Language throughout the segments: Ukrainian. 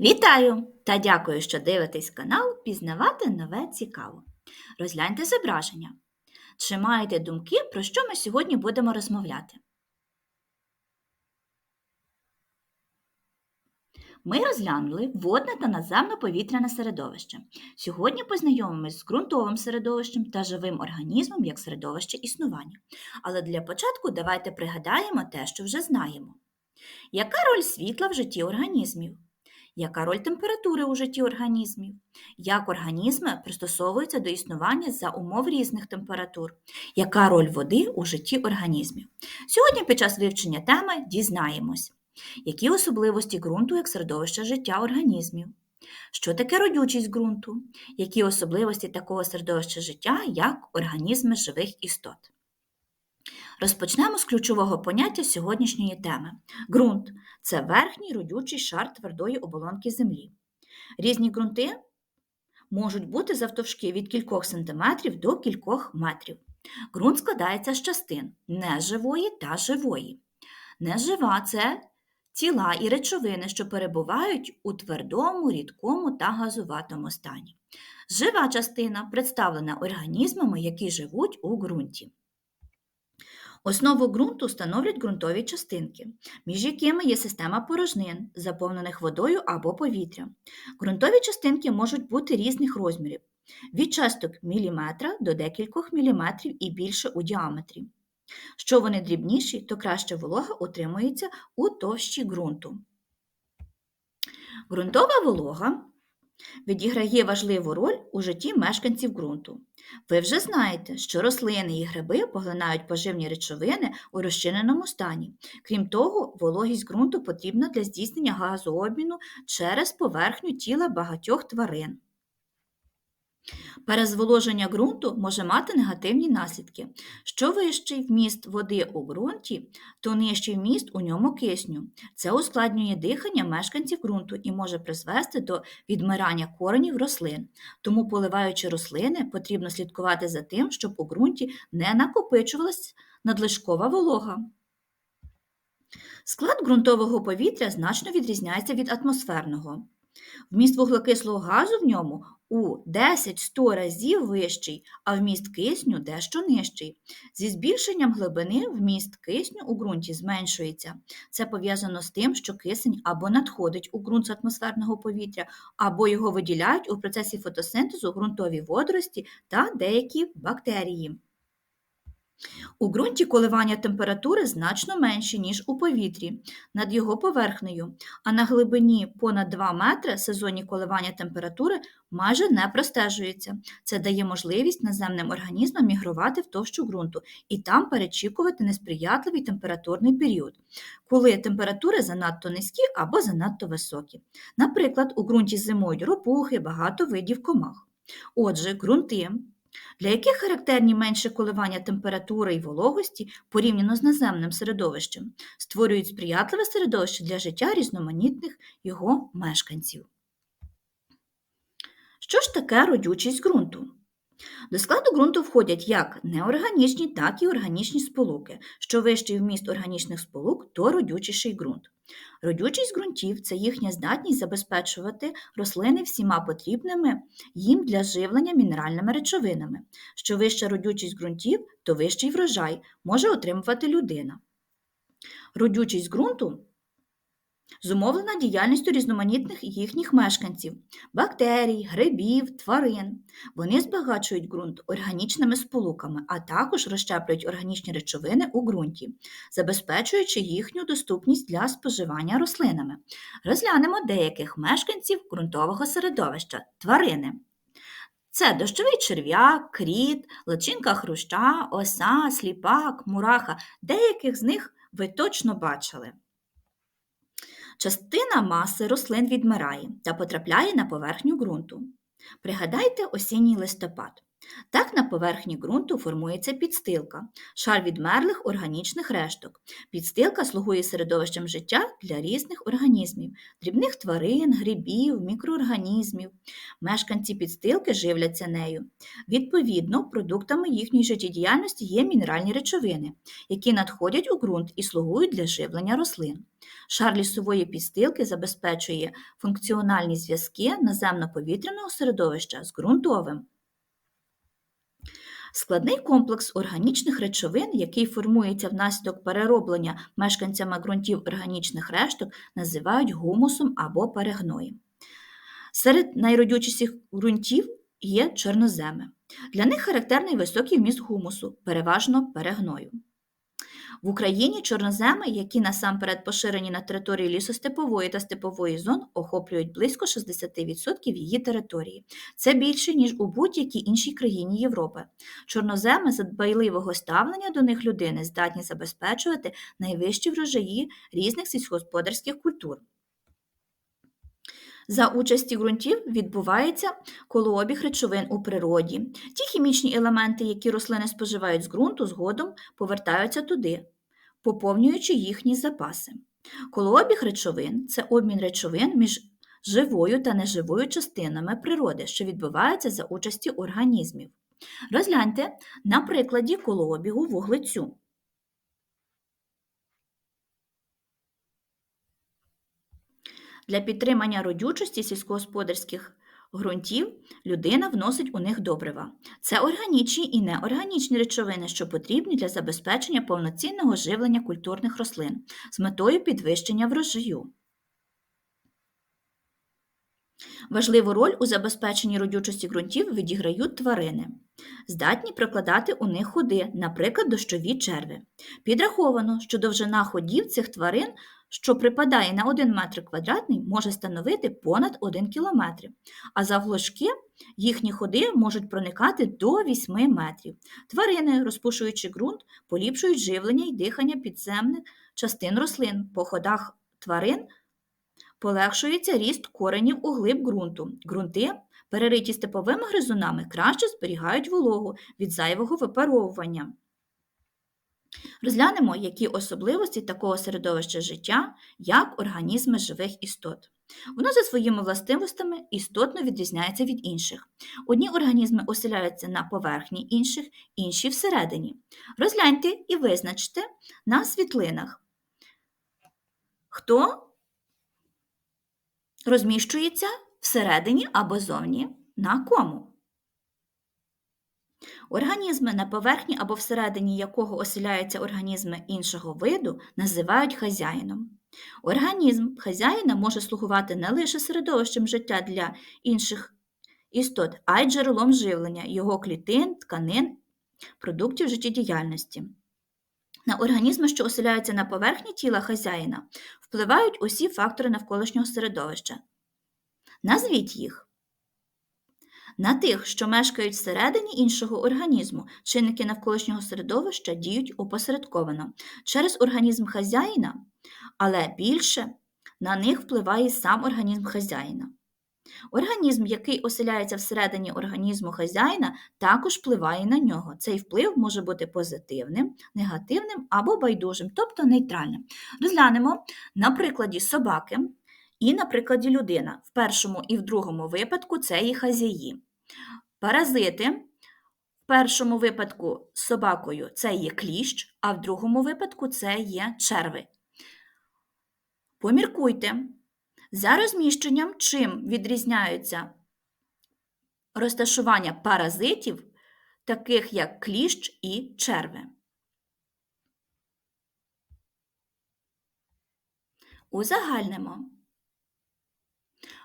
Вітаю та дякую, що дивитесь канал Пізнавати нове цікаво. Розгляньте зображення. Чи маєте думки, про що ми сьогодні будемо розмовляти? Ми розглянули водне та наземно-повітряне середовище. Сьогодні познайомимось з ґрунтовим середовищем та живим організмом як середовище існування. Але для початку давайте пригадаємо те, що вже знаємо. Яка роль світла в житті організмів? Яка роль температури у житті організмів? Як організми пристосовуються до існування за умов різних температур? Яка роль води у житті організмів? Сьогодні під час вивчення теми дізнаємось, які особливості ґрунту як середовища життя організмів? Що таке родючість ґрунту? Які особливості такого середовища життя, як організми живих істот? Розпочнемо з ключового поняття сьогоднішньої теми. Ґрунт це верхній родючий шар твердої оболонки землі. Різні ґрунти можуть бути завтовшки від кількох сантиметрів до кількох метрів. Ґрунт складається з частин неживої та живої. Нежива це тіла і речовини, що перебувають у твердому, рідкому та газуватому стані. Жива частина представлена організмами, які живуть у ґрунті. Основу ґрунту становлять ґрунтові частинки, між якими є система порожнин, заповнених водою або повітрям. Ґрунтові частинки можуть бути різних розмірів від часток міліметра до декількох міліметрів і більше у діаметрі. Що вони дрібніші, то краще волога утримується у товщі ґрунту. Ґрунтова волога відіграє важливу роль у житті мешканців ґрунту. Ви вже знаєте, що рослини і гриби поглинають поживні речовини у розчиненому стані. Крім того, вологість ґрунту потрібна для здійснення газообміну через поверхню тіла багатьох тварин. Перезволоження ґрунту може мати негативні наслідки. Що вищий вміст води у ґрунті, то нижчий вміст у ньому кисню. Це ускладнює дихання мешканців ґрунту і може призвести до відмирання коренів рослин. Тому, поливаючи рослини, потрібно слідкувати за тим, щоб у ґрунті не накопичувалась надлишкова волога. Склад ґрунтового повітря значно відрізняється від атмосферного. Вміст вуглекислого газу в ньому у 10-100 разів вищий, а вміст кисню дещо нижчий. Зі збільшенням глибини вміст кисню у ґрунті зменшується. Це пов'язано з тим, що кисень або надходить у ґрунт з атмосферного повітря, або його виділяють у процесі фотосинтезу ґрунтові водорості та деякі бактерії. У ґрунті коливання температури значно менші, ніж у повітрі над його поверхнею, а на глибині понад 2 метри сезонні коливання температури майже не простежуються. Це дає можливість наземним організмам мігрувати в товщу ґрунту і там перечікувати несприятливий температурний період, коли температури занадто низькі або занадто високі. Наприклад, у ґрунті зимують ропухи, багато видів комах. Отже, ґрунти для яких характерні менше коливання температури і вологості порівняно з наземним середовищем, створюють сприятливе середовище для життя різноманітних його мешканців. Що ж таке родючість ґрунту? До складу ґрунту входять як неорганічні, так і органічні сполуки. Що вищий вміст органічних сполук, то родючіший ґрунт. Родючість ґрунтів це їхня здатність забезпечувати рослини всіма потрібними їм для живлення мінеральними речовинами. Що вища родючість ґрунтів, то вищий врожай може отримувати людина. Родючість ґрунту зумовлена діяльністю різноманітних їхніх мешканців, бактерій, грибів, тварин. Вони збагачують ґрунт органічними сполуками, а також розщеплюють органічні речовини у ґрунті, забезпечуючи їхню доступність для споживання рослинами. Розглянемо деяких мешканців ґрунтового середовища тварини. Це дощовий черв'як, кріт, личинка хруща, оса, сліпак, мураха. Деяких з них ви точно бачили. Частина маси рослин відмирає та потрапляє на поверхню ґрунту. Пригадайте осінній листопад. Так на поверхні ґрунту формується підстилка, шар відмерлих органічних решток. Підстилка слугує середовищем життя для різних організмів, дрібних тварин, грибів, мікроорганізмів. Мешканці підстилки живляться нею. Відповідно, продуктами їхньої життєдіяльності є мінеральні речовини, які надходять у ґрунт і слугують для живлення рослин. Шар лісової підстилки забезпечує функціональні зв'язки наземно-повітряного середовища з ґрунтовим. Складний комплекс органічних речовин, який формується внаслідок перероблення мешканцями ґрунтів органічних решток, називають гумусом або перегноєм. Серед найродючіших ґрунтів є чорноземи. Для них характерний високий вміст гумусу, переважно перегною. В Україні чорноземи, які насамперед поширені на території лісостепової та степової зон, охоплюють близько 60% її території. Це більше, ніж у будь-якій іншій країні Європи. Чорноземи за дбайливого ставлення до них людини здатні забезпечувати найвищі врожаї різних сільськогосподарських культур. За участі ґрунтів відбувається колообіг речовин у природі. Ті хімічні елементи, які рослини споживають з ґрунту, згодом повертаються туди, поповнюючи їхні запаси. Колообіг речовин це обмін речовин між живою та неживою частинами природи, що відбувається за участі організмів. Розгляньте на прикладі колообігу вуглецю. Для підтримання родючості сільськогосподарських ґрунтів людина вносить у них добрива. Це органічні і неорганічні речовини, що потрібні для забезпечення повноцінного живлення культурних рослин з метою підвищення врожаю. Важливу роль у забезпеченні родючості ґрунтів відіграють тварини, здатні прокладати у них ходи, наприклад, дощові черви. Підраховано, що довжина ходів цих тварин що припадає на 1 метр квадратний, може становити понад 1 кілометр, а завглушки їхні ходи можуть проникати до 8 метрів. Тварини, розпушуючи ґрунт, поліпшують живлення і дихання підземних частин рослин. По ходах тварин полегшується ріст коренів у глиб ґрунту. Ґрунти, перериті степовими гризунами, краще зберігають вологу від зайвого випаровування. Розглянемо, які особливості такого середовища життя, як організми живих істот. Воно за своїми властивостями істотно відрізняється від інших. Одні організми оселяються на поверхні інших, інші всередині. Розгляньте і визначте на світлинах, хто розміщується всередині або зовні на кому. Організми, на поверхні або всередині якого оселяються організми іншого виду, називають хазяїном. Організм хазяїна може слугувати не лише середовищем життя для інших істот, а й джерелом живлення, його клітин, тканин, продуктів життєдіяльності. На організми, що оселяються на поверхні тіла хазяїна, впливають усі фактори навколишнього середовища. Назвіть їх. На тих, що мешкають всередині іншого організму, чинники навколишнього середовища діють опосередковано через організм хазяїна, але більше на них впливає сам організм хазяїна. Організм, який оселяється всередині організму хазяїна, також впливає на нього. Цей вплив може бути позитивним, негативним або байдужим, тобто нейтральним. Розглянемо на прикладі собаки і на прикладі людина. В першому і в другому випадку це є хазяї. Паразити. В першому випадку з собакою це є кліщ, а в другому випадку це є черви. Поміркуйте, за розміщенням, чим відрізняються розташування паразитів, таких як кліщ і черви. Узагальнимо.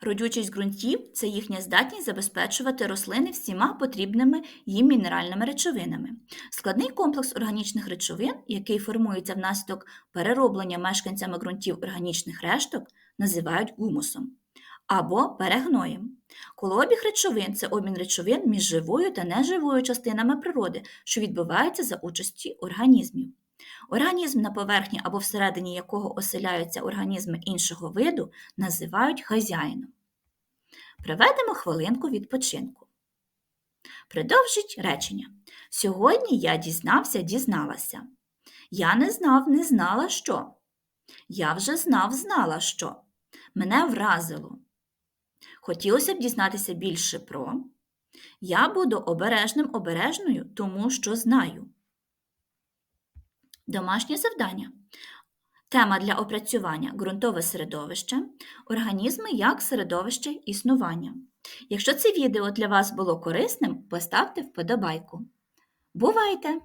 Родючість ґрунтів це їхня здатність забезпечувати рослини всіма потрібними їм мінеральними речовинами. Складний комплекс органічних речовин, який формується внаслідок перероблення мешканцями ґрунтів органічних решток, називають гумусом або перегноєм. Колообіг речовин це обмін речовин між живою та неживою частинами природи, що відбувається за участі організмів. Організм, на поверхні або всередині якого оселяються організми іншого виду, називають хазяїном. Приведемо хвилинку відпочинку. Продовжіть речення. Сьогодні я дізнався, дізналася. Я не знав, не знала що. Я вже знав, знала що. Мене вразило. Хотілося б дізнатися більше про. Я буду обережним обережною, тому що знаю. Домашнє завдання. Тема для опрацювання ґрунтове середовище, організми як середовище існування. Якщо це відео для вас було корисним, поставте вподобайку. Бувайте!